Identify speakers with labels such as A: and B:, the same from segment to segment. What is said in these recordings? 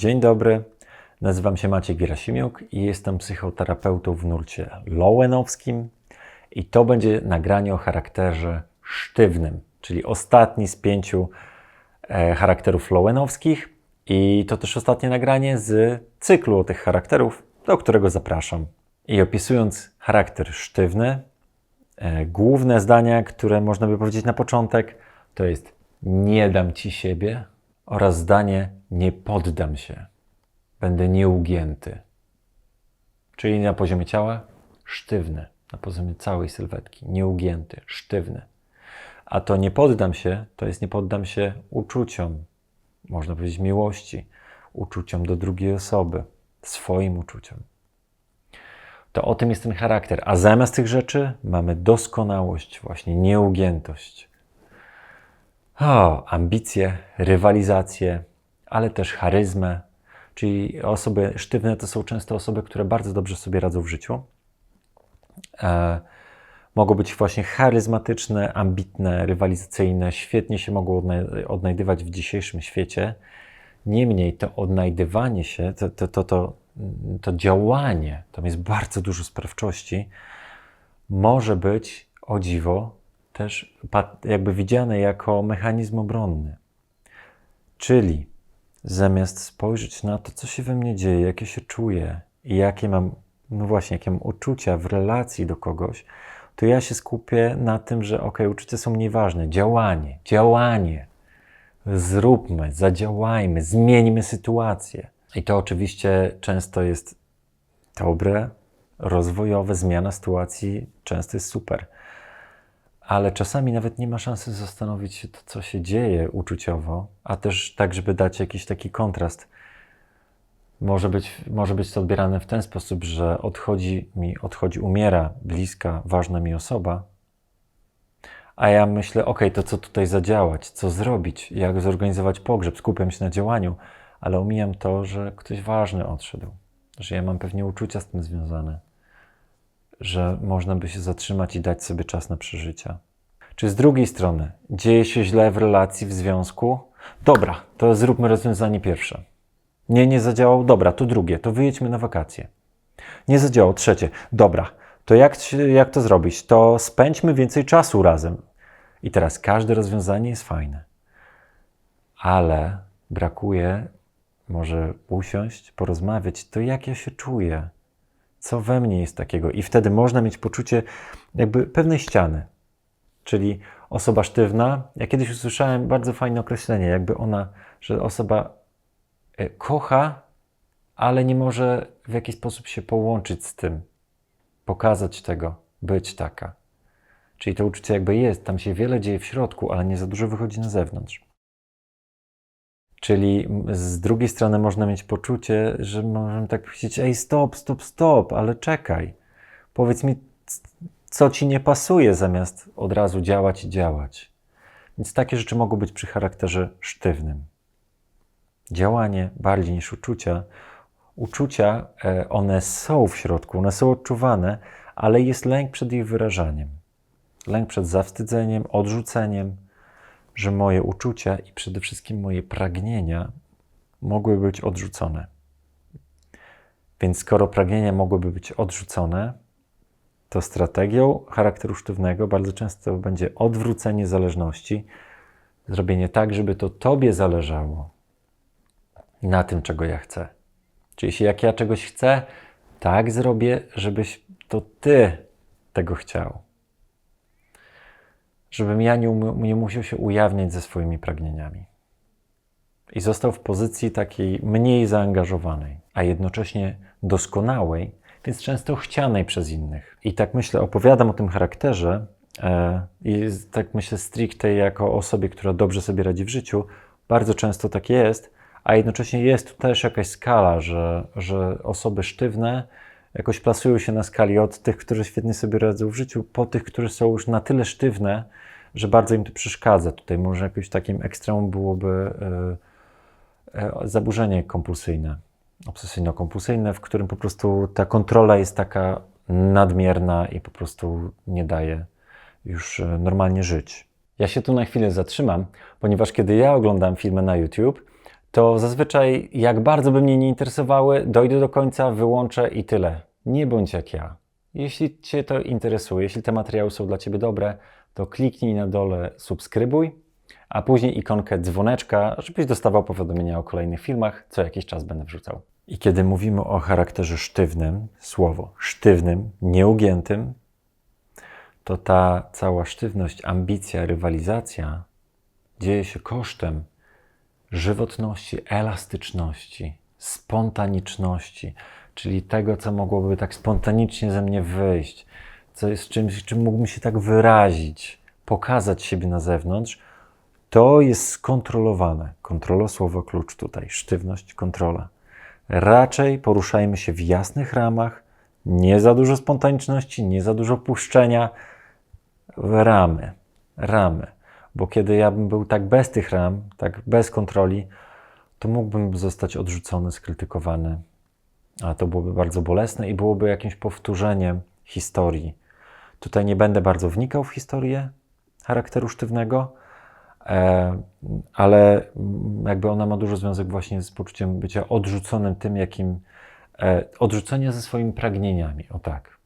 A: Dzień dobry, nazywam się Maciej Gerasimiuk i jestem psychoterapeutą w nurcie lowenowskim i to będzie nagranie o charakterze sztywnym, czyli ostatni z pięciu e, charakterów lowenowskich i to też ostatnie nagranie z cyklu o tych charakterów, do którego zapraszam. I opisując charakter sztywny, e, główne zdania, które można by powiedzieć na początek, to jest nie dam ci siebie oraz zdanie nie poddam się. Będę nieugięty. Czyli na poziomie ciała sztywny, na poziomie całej sylwetki, nieugięty, sztywny. A to nie poddam się, to jest nie poddam się uczuciom, można powiedzieć miłości, uczuciom do drugiej osoby, swoim uczuciom. To o tym jest ten charakter. A zamiast tych rzeczy mamy doskonałość, właśnie nieugiętość. O, ambicje, rywalizację, ale też charyzmę. Czyli osoby sztywne to są często osoby, które bardzo dobrze sobie radzą w życiu. E, mogą być właśnie charyzmatyczne, ambitne, rywalizacyjne, świetnie się mogą odnaj- odnajdywać w dzisiejszym świecie. Niemniej to odnajdywanie się, to, to, to, to, to działanie, tam jest bardzo dużo sprawczości, może być o dziwo też jakby widziane jako mechanizm obronny. Czyli zamiast spojrzeć na to, co się we mnie dzieje, jakie się czuję i jakie mam, no właśnie, jakie mam uczucia w relacji do kogoś, to ja się skupię na tym, że ok, uczucia są nieważne. Działanie, działanie. Zróbmy, zadziałajmy, zmieńmy sytuację. I to oczywiście często jest dobre, rozwojowe, zmiana sytuacji często jest super. Ale czasami nawet nie ma szansy zastanowić się, to, co się dzieje uczuciowo, a też tak, żeby dać jakiś taki kontrast. Może być, może być to odbierane w ten sposób, że odchodzi mi, odchodzi, umiera bliska, ważna mi osoba, a ja myślę, ok, to co tutaj zadziałać, co zrobić, jak zorganizować pogrzeb, skupiam się na działaniu, ale omijam to, że ktoś ważny odszedł, że ja mam pewnie uczucia z tym związane, że można by się zatrzymać i dać sobie czas na przeżycia. Czy z drugiej strony dzieje się źle w relacji, w związku? Dobra, to zróbmy rozwiązanie pierwsze. Nie, nie zadziałał, dobra, to drugie, to wyjedźmy na wakacje. Nie zadziałało, trzecie, dobra, to jak, jak to zrobić? To spędźmy więcej czasu razem. I teraz każde rozwiązanie jest fajne. Ale brakuje może usiąść, porozmawiać, to jak ja się czuję, co we mnie jest takiego. I wtedy można mieć poczucie jakby pewnej ściany. Czyli osoba sztywna, ja kiedyś usłyszałem bardzo fajne określenie, jakby ona, że osoba e, kocha, ale nie może w jakiś sposób się połączyć z tym, pokazać tego, być taka. Czyli to uczucie jakby jest, tam się wiele dzieje w środku, ale nie za dużo wychodzi na zewnątrz. Czyli z drugiej strony można mieć poczucie, że możemy tak powiedzieć, ej stop, stop, stop, ale czekaj. Powiedz mi, co ci nie pasuje, zamiast od razu działać i działać. Więc takie rzeczy mogą być przy charakterze sztywnym. Działanie bardziej niż uczucia. Uczucia, e, one są w środku, one są odczuwane, ale jest lęk przed ich wyrażaniem. Lęk przed zawstydzeniem, odrzuceniem, że moje uczucia i przede wszystkim moje pragnienia mogły być odrzucone. Więc skoro pragnienia mogłyby być odrzucone, to strategią charakteru sztywnego bardzo często będzie odwrócenie zależności, zrobienie tak, żeby to Tobie zależało na tym, czego ja chcę. Czyli jeśli jak ja czegoś chcę, tak zrobię, żebyś to Ty tego chciał. Żebym ja nie, nie musiał się ujawniać ze swoimi pragnieniami. I został w pozycji takiej mniej zaangażowanej, a jednocześnie doskonałej, więc często chcianej przez innych. I tak myślę, opowiadam o tym charakterze e, i tak myślę stricte jako osobie, która dobrze sobie radzi w życiu. Bardzo często tak jest, a jednocześnie jest tu też jakaś skala, że, że osoby sztywne jakoś plasują się na skali od tych, którzy świetnie sobie radzą w życiu, po tych, którzy są już na tyle sztywne, że bardzo im to przeszkadza. Tutaj może jakimś takim ekstremum byłoby e, e, zaburzenie kompulsyjne, obsesyjno-kompulsyjne, w którym po prostu ta kontrola jest taka nadmierna i po prostu nie daje już e, normalnie żyć. Ja się tu na chwilę zatrzymam, ponieważ kiedy ja oglądam filmy na YouTube, to zazwyczaj, jak bardzo by mnie nie interesowały, dojdę do końca, wyłączę i tyle. Nie bądź jak ja. Jeśli Cię to interesuje, jeśli te materiały są dla Ciebie dobre, to kliknij na dole subskrybuj, a później ikonkę dzwoneczka, żebyś dostawał powiadomienia o kolejnych filmach, co jakiś czas będę wrzucał. I kiedy mówimy o charakterze sztywnym, słowo sztywnym, nieugiętym, to ta cała sztywność, ambicja, rywalizacja dzieje się kosztem żywotności, elastyczności, spontaniczności, czyli tego, co mogłoby tak spontanicznie ze mnie wyjść, co jest czymś, czym mógłbym się tak wyrazić, pokazać siebie na zewnątrz, to jest skontrolowane. Kontrola słowo klucz tutaj, sztywność, kontrola. Raczej poruszajmy się w jasnych ramach, nie za dużo spontaniczności, nie za dużo puszczenia, w ramy, ramy. Bo kiedy ja bym był tak bez tych ram, tak bez kontroli, to mógłbym zostać odrzucony, skrytykowany. A to byłoby bardzo bolesne i byłoby jakimś powtórzeniem historii. Tutaj nie będę bardzo wnikał w historię charakteru sztywnego, e, ale jakby ona ma dużo związek właśnie z poczuciem bycia odrzuconym tym, jakim e, odrzucenia ze swoimi pragnieniami. O tak.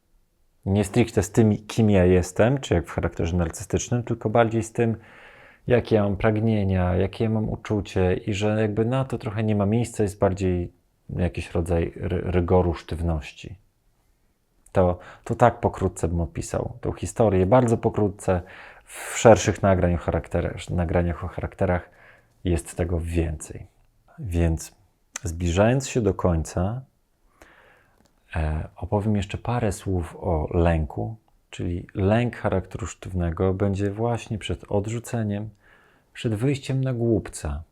A: Nie stricte z tym, kim ja jestem, czy jak w charakterze narcystycznym, tylko bardziej z tym, jakie ja mam pragnienia, jakie ja mam uczucie i że jakby na to trochę nie ma miejsca, jest bardziej jakiś rodzaj ry rygoru, sztywności. To, to tak pokrótce bym opisał tą historię, bardzo pokrótce. W szerszych nagraniach, charakterach, nagraniach o charakterach jest tego więcej. Więc zbliżając się do końca, opowiem jeszcze parę słów o lęku, czyli lęk charakteru sztywnego będzie właśnie przed odrzuceniem, przed wyjściem na głupca,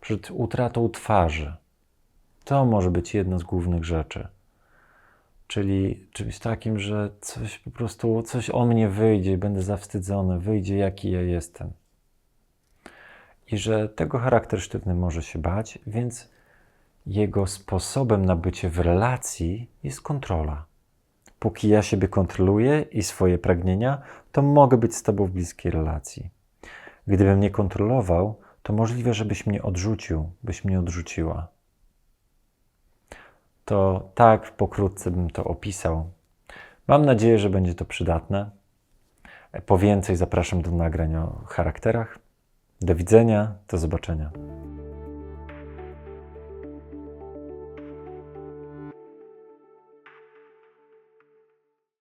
A: przed utratą twarzy. To może być jedna z głównych rzeczy. Czyli czymś takim, że coś po prostu, coś o mnie wyjdzie, będę zawstydzony, wyjdzie jaki ja jestem. I że tego charakter sztywny może się bać, więc jego sposobem na bycie w relacji jest kontrola. Póki ja siebie kontroluję i swoje pragnienia, to mogę być z Tobą w bliskiej relacji. Gdybym nie kontrolował, to możliwe, żebyś mnie odrzucił, byś mnie odrzuciła. To tak pokrótce bym to opisał. Mam nadzieję, że będzie to przydatne. Po więcej zapraszam do nagrań o charakterach. Do widzenia, do zobaczenia.